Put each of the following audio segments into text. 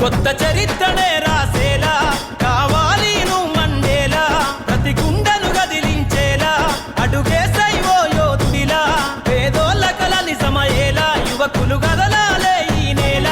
కొత్త చరిత్రనే రాసేలా కావాలి నువ్వు మండేలా ప్రతి గుండెను గదిలించేలా అడుగేసై ఓ యోధుడిలా పేదోళ్ళ కల నిజమయ్యేలా యువకులు కదలాలే ఈ నేల.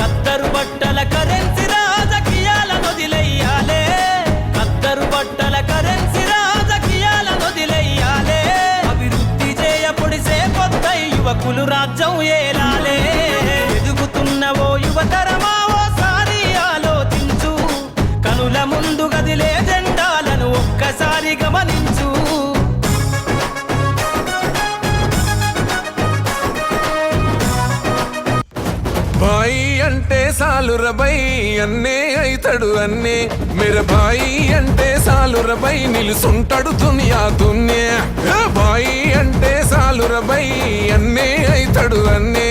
కత్తరు బట్టల కరెన్సీ రాజకీయాల నొదిలెయ్యాలే. కత్తరు బట్టల కరెన్సీ రాజకీయాల నొదిలెయ్యాలే. అభివృద్ధి చేయపొడిసే కొత్త యువకులు రాజ్యం ఏలా. ఒక్కసారి గమనించు. బాయి అంటే సాలురబై అన్నే అయితడు అన్నే. మిరబాయి అంటే సాలురబై నిలుసుంటాడు దునియా దున్నే. బాయి అంటే సాలురబై అన్నే అయితడు అన్నే.